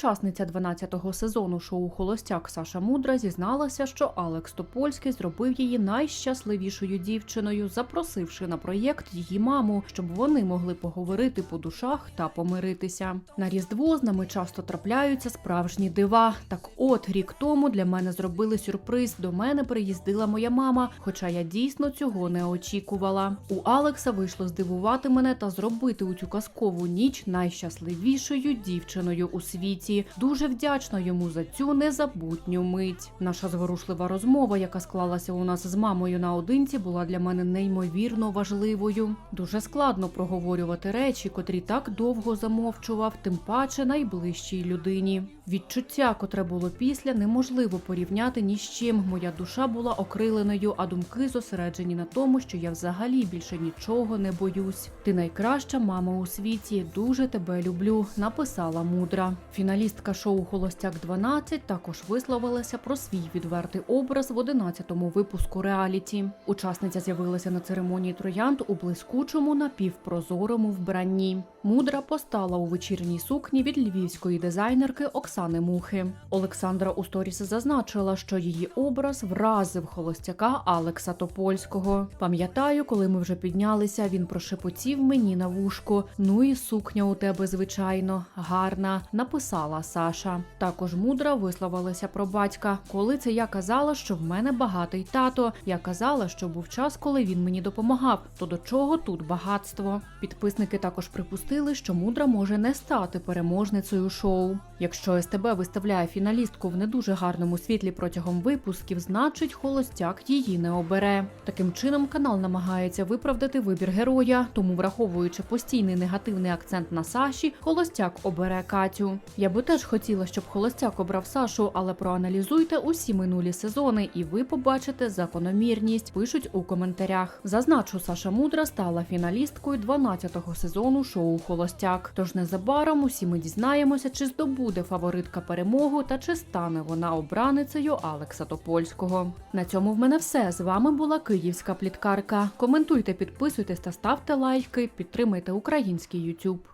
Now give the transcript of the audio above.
учасниця 12-го сезону шоу Холостяк Саша Мудра зізналася, що Алекс Топольський зробив її найщасливішою дівчиною, запросивши на проєкт її маму, щоб вони могли поговорити по душах та помиритися. На різдво з нами часто трапляються справжні дива. Так, от рік тому для мене зробили сюрприз. До мене приїздила моя мама, хоча я дійсно цього не очікувала. У Алекса вийшло здивувати мене та зробити у цю казкову ніч найщасливішою дівчиною у світі. Дуже вдячна йому за цю незабутню мить. Наша зворушлива розмова, яка склалася у нас з мамою наодинці, була для мене неймовірно важливою. Дуже складно проговорювати речі, котрі так довго замовчував, тим паче найближчій людині. Відчуття, котре було після, неможливо порівняти ні з чим. Моя душа була окриленою, а думки зосереджені на тому, що я взагалі більше нічого не боюсь. Ти найкраща мама у світі. Дуже тебе люблю. Написала мудра. Фіналістка шоу Холостяк 12 також висловилася про свій відвертий образ в 11-му випуску реаліті. Учасниця з'явилася на церемонії троянд у блискучому напівпрозорому вбранні. Мудра постала у вечірній сукні від львівської дизайнерки Оксани Мухи. Олександра у сторіс зазначила, що її образ вразив холостяка Алекса Топольського. Пам'ятаю, коли ми вже піднялися, він прошепотів мені на вушко. Ну і сукня у тебе, звичайно, гарна, написала Саша. Також мудра висловилася про батька. Коли це я казала, що в мене багатий тато. Я казала, що був час, коли він мені допомагав. То до чого тут багатство? Підписники також припустили, що мудра може не стати переможницею шоу. Якщо СТБ виставляє фіналістку в не дуже гарному світлі протягом випусків, значить холостяк її не обере. Таким чином канал намагається виправдати вибір героя, тому враховуючи постійний негативний акцент на Саші, холостяк обере Катю. Я би теж хотіла, щоб холостяк обрав Сашу, але проаналізуйте усі минулі сезони, і ви побачите закономірність. Пишуть у коментарях. Зазначу, Саша Мудра стала фіналісткою 12-го сезону шоу Холостяк. Тож незабаром усі ми дізнаємося, чи здобуде фаворитка перемогу та чи стане вона обраницею Алекса Топольського. На цьому в мене все. З вами була Київська пліткарка. Коментуйте, підписуйтесь та ставте лайки. Підтримайте український YouTube.